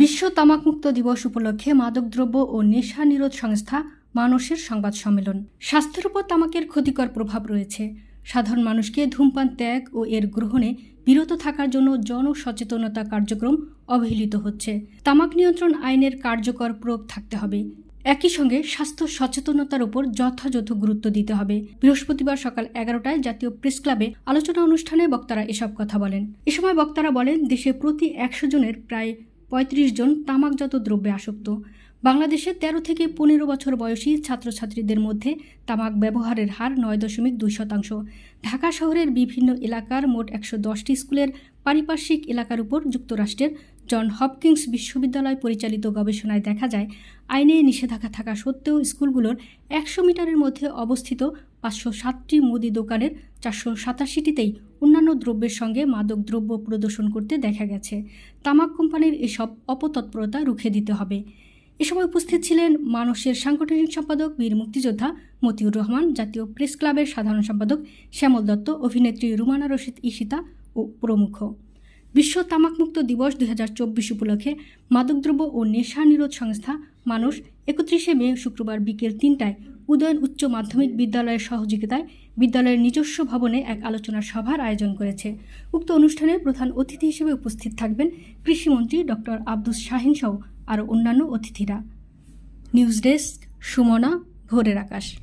বিশ্ব তামাকমুক্ত দিবস উপলক্ষে মাদকদ্রব্য ও নেশা নিরোধ সংস্থা মানুষের সংবাদ সম্মেলন। স্বাস্থ্যের উপর তামাকের ক্ষতিকর প্রভাব রয়েছে। সাধারণ মানুষকে ধূমপান, ত্যাগ ও এর গ্রহণে বিরত থাকার জন্য জনসচেতনতা কার্যক্রম অবহেলিত হচ্ছে। তামাক নিয়ন্ত্রণ আইনের কার্যকর প্রয়োগ থাকতে হবে। একই সঙ্গে স্বাস্থ্য সচেতনতার উপর যথাযথ গুরুত্ব দিতে হবে। বৃহস্পতিবার সকাল এগারোটায় জাতীয় প্রেস ক্লাবে আলোচনা অনুষ্ঠানে বক্তারা এসব কথা বলেন। এ সময় বক্তারা বলেন, দেশে প্রতি একশো জনের প্রায় পঁয়ত্রিশ জন তামাকজাত দ্রব্যে আসক্ত। বাংলাদেশে তেরো থেকে পনেরো বছর বয়সী ছাত্রছাত্রীদের মধ্যে তামাক ব্যবহারের হার নয় দশমিক দুই শতাংশ। ঢাকা শহরের বিভিন্ন এলাকার মোট একশো দশটি স্কুলের পারিপার্শ্বিক এলাকার উপর যুক্তরাষ্ট্রের জন হপকিংস বিশ্ববিদ্যালয় পরিচালিত গবেষণায় দেখা যায়, আইনে নিষেধাজ্ঞা থাকা সত্ত্বেও স্কুলগুলোর একশো মিটারের মধ্যে অবস্থিত পাঁচশো সাতটি মুদি দোকানের চারশো সাতাশিটিতেই অন্যান্য দ্রব্যের সঙ্গে মাদক দ্রব্য প্রদর্শন করতে দেখা গেছে। তামাক কোম্পানির এসব অপতৎপরতা রুখে দিতে হবে। এ সময় উপস্থিত ছিলেন মানুষের সাংগঠনিক সম্পাদক, বীর মুক্তিযোদ্ধা মতিউর রহমান, জাতীয় প্রেস ক্লাবের সাধারণ সম্পাদক শ্যামল দত্ত, অভিনেত্রী রুমানা রশিদ ঈশিতা ও প্রমুখ। বিশ্ব তামাকমুক্ত দিবস দুই হাজার চব্বিশ উপলক্ষে মাদকদ্রব্য ও নেশা নিরোধ সংস্থা মানুষ একত্রিশে মে শুক্রবার বিকেল তিনটায় উদয়ন উচ্চ মাধ্যমিক বিদ্যালয়ের সহযোগিতায় বিদ্যালয়ের নিজস্ব ভবনে এক আলোচনা সভার আয়োজন করেছে। উক্ত অনুষ্ঠানে প্রধান অতিথি হিসেবে উপস্থিত থাকবেন কৃষিমন্ত্রী ডক্টর আব্দুস শাহিন সহ আর অন্যান্য অতিথিরা। নিউজ ডেস্ক সুমনা ভোরের আকাশ।